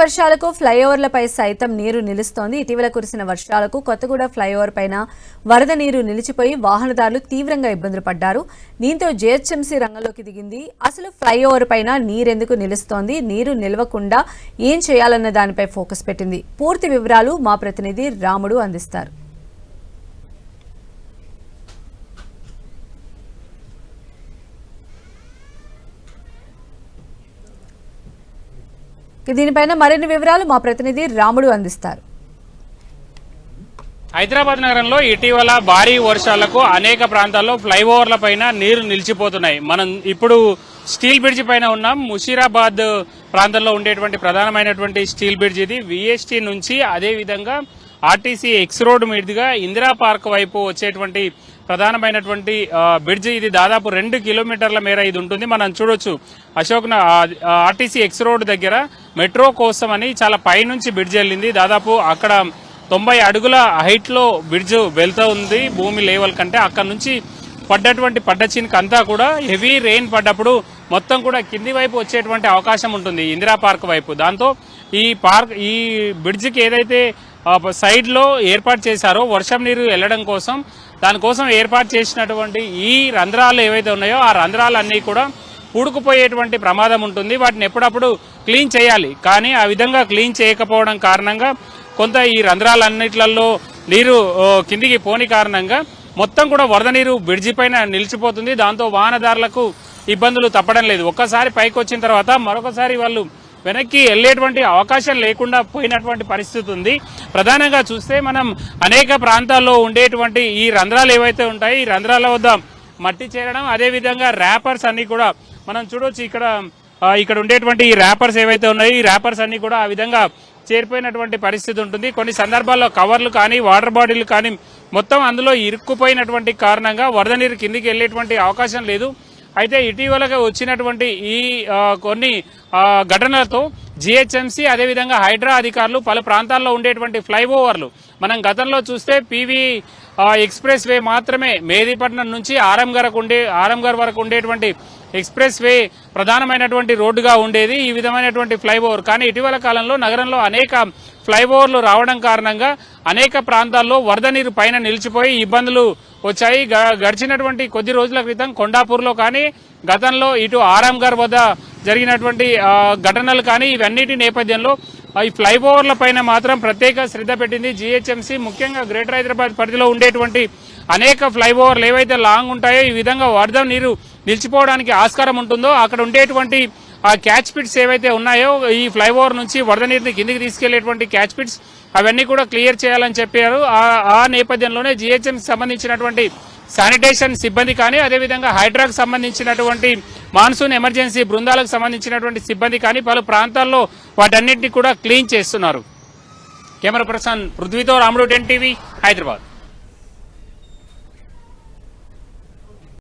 వర్షాలకు ఫ్లైఓవర్లపై సైతం నీరు నిలుస్తోంది. ఇటీవల కురిసిన వర్షాలకు కొత్తగూడ ఫ్లైఓవర్ పైన వరద నీరు నిలిచిపోయి వాహనదారులు తీవ్రంగా ఇబ్బందులు పడ్డారు. దీంతో జేహెచ్ఎంసీ రంగంలోకి దిగింది. అసలు ఫ్లైఓవర్ పైన నీరెందుకు నిలుస్తోంది? నీరు నిలవకుండా ఏం చేయాలన్న దానిపై ఫోకస్ పెట్టింది. పూర్తి వివరాలు మా ప్రతినిధి రాముడు అందిస్తారు. దీనిపైన మరిన్ని వివరాలు మా ప్రతినిధి రాముడు అందిస్తారు. హైదరాబాద్ నగరంలో ఇటీవల భారీ వర్షాలకు అనేక ప్రాంతాల్లో ఫ్లైఓవర్ల పైన నీరు నిలిచిపోతున్నాయి. మనం ఇప్పుడు స్టీల్ బ్రిడ్జ్ పైన ఉన్నాం. ముషీరాబాద్ ప్రాంతంలో ఉండేటువంటి ప్రధానమైనటువంటి స్టీల్ బ్రిడ్జ్ ఇది విఎస్టీ నుంచి అదే విధంగా ఆర్టీసీ ఎక్స్ రోడ్ మీదుగా ఇందిరా పార్క్ వైపు వచ్చేటువంటి ప్రధానమైనటువంటి బ్రిడ్జ్. ఇది దాదాపు రెండు కిలోమీటర్ల మేర ఇది ఉంటుంది. మనం చూడొచ్చు. అశోక్ ఆర్టీసీ ఎక్స్ రోడ్ దగ్గర మెట్రో కోసం అని చాలా పైనుంచి బ్రిడ్జ్ వెళ్ళింది. దాదాపు అక్కడ తొంభై అడుగుల హైట్లో బ్రిడ్జ్ వెళ్తూ ఉంది భూమి లేవల్ కంటే. అక్కడ నుంచి పడ్డటువంటి పడ్డ అంతా కూడా హెవీ రెయిన్ పడ్డప్పుడు మొత్తం కూడా కింది వైపు వచ్చేటువంటి అవకాశం ఉంటుంది ఇందిరా పార్క్ వైపు. దాంతో ఈ పార్క్ ఈ బ్రిడ్జికి ఏదైతే సైడ్లో ఏర్పాటు చేశారో వర్షం నీరు వెళ్ళడం కోసం దానికోసం ఏర్పాటు చేసినటువంటి ఈ రంధ్రాలు ఏవైతే ఉన్నాయో ఆ రంధ్రాలన్నీ కూడా పూడుకుపోయేటువంటి ప్రమాదం ఉంటుంది. వాటిని ఎప్పుడప్పుడు క్లీన్ చేయాలి. కానీ ఆ విధంగా క్లీన్ చేయకపోవడం కారణంగా కొంత ఈ రంధ్రాలన్నిట్లలో నీరు కిందికి పోని కారణంగా మొత్తం కూడా వరద నీరు బ్రిడ్జి పైన నిలిచిపోతుంది. దాంతో వాహనదారులకు ఇబ్బందులు తప్పడం లేదు. ఒక్కసారి పైకి వచ్చిన తర్వాత మరొకసారి వాళ్ళు వెనక్కి వెళ్ళేటువంటి అవకాశం లేకుండా పోయినటువంటి పరిస్థితి ఉంది. ప్రధానంగా చూస్తే మనం అనేక ప్రాంతాల్లో ఉండేటువంటి ఈ రంధ్రాలు ఏవైతే ఉంటాయి ఈ రంధ్రాల వద్ద మట్టి చేరడం అదే విధంగా ర్యాపర్స్ అన్ని కూడా మనం చూడొచ్చు ఇక్కడ ఇక్కడ ఉండేటువంటి ఈ ర్యాపర్స్ ఏవైతే ఉన్నాయో ఈ ర్యాపర్స్ అన్ని కూడా ఆ విధంగా చేరిపోయినటువంటి పరిస్థితి ఉంటుంది. కొన్ని సందర్భాల్లో కవర్లు కానీ వాటర్ బాటిల్ కానీ మొత్తం అందులో ఇరుక్కుపోయినటువంటి కారణంగా వరద నీరు కిందికి వెళ్ళేటువంటి అవకాశం లేదు. అయితే ఇటీవలగా వచ్చినటువంటి ఈ కొన్ని ఘటనలతో జిహెచ్ఎంసీ అదేవిధంగా హైడ్రా అధికారులు పలు ప్రాంతాల్లో ఉండేటువంటి ఫ్లైఓవర్లు. మనం గతంలో చూస్తే పీవీ ఎక్స్ప్రెస్ వే మాత్రమే మేదీపట్నం నుంచి ఆరంగర్ ఉండే ఆరంగర్ వరకు ఉండేటువంటి ఎక్స్ప్రెస్ వే ప్రధానమైనటువంటి రోడ్డుగా ఉండేది ఈ విధమైనటువంటి ఫ్లైఓవర్. కానీ ఇటీవల కాలంలో నగరంలో అనేక ఫ్లైఓవర్లు రావడం కారణంగా అనేక ప్రాంతాల్లో వరద నీరు పైన నిలిచిపోయి ఇబ్బందులు వచ్చాయి. గ- గడిచినటువంటి కొద్ది రోజుల క్రితం కొండాపూర్లో కానీ గతంలో ఇటు ఆరాంఘర్ వద్ద జరిగినటువంటి ఘటనలు కానీ ఇవన్నిటి నేపథ్యంలో ఈ ఫ్లైఓవర్ల పైన మాత్రం ప్రత్యేక శ్రద్ధ పెట్టింది జీహెచ్ఎంసీ. ముఖ్యంగా గ్రేటర్ హైదరాబాద్ పరిధిలో ఉండేటువంటి అనేక ఫ్లైఓవర్లు ఏవైతే లాంగ్ ఉంటాయో ఈ విధంగా వరద నీరు నిలిచిపోవడానికి ఆస్కారం ఉంటుందో అక్కడ ఉండేటువంటి ఆ క్యాచ్ పిట్స్ ఏవైతే ఉన్నాయో ఈ ఫ్లైఓవర్ నుంచి వరద నీరుని కిందికి తీసుకెళ్ళేటువంటి క్యాచ్ పిట్స్ అవన్నీ కూడా క్లియర్ చేయాలని చెప్పారు. ఆ- ఆ నేపథ్యంలోనే జిహెచ్ఎంకి సంబంధించినటువంటి శానిటేషన్ సిబ్బంది కానీ అదేవిధంగా హైడ్రాకు సంబంధించినటువంటి మాన్సూన్ ఎమర్జెన్సీ బృందాలకు సంబంధించినటువంటి సిబ్బంది కానీ పలు ప్రాంతాల్లో వాటన్నింటినీ కూడా క్లీన్ చేస్తున్నారు. కెమెరా పర్సన్ పృథ్వీతో రాముడు టెన్ టీవీ హైదరాబాద్.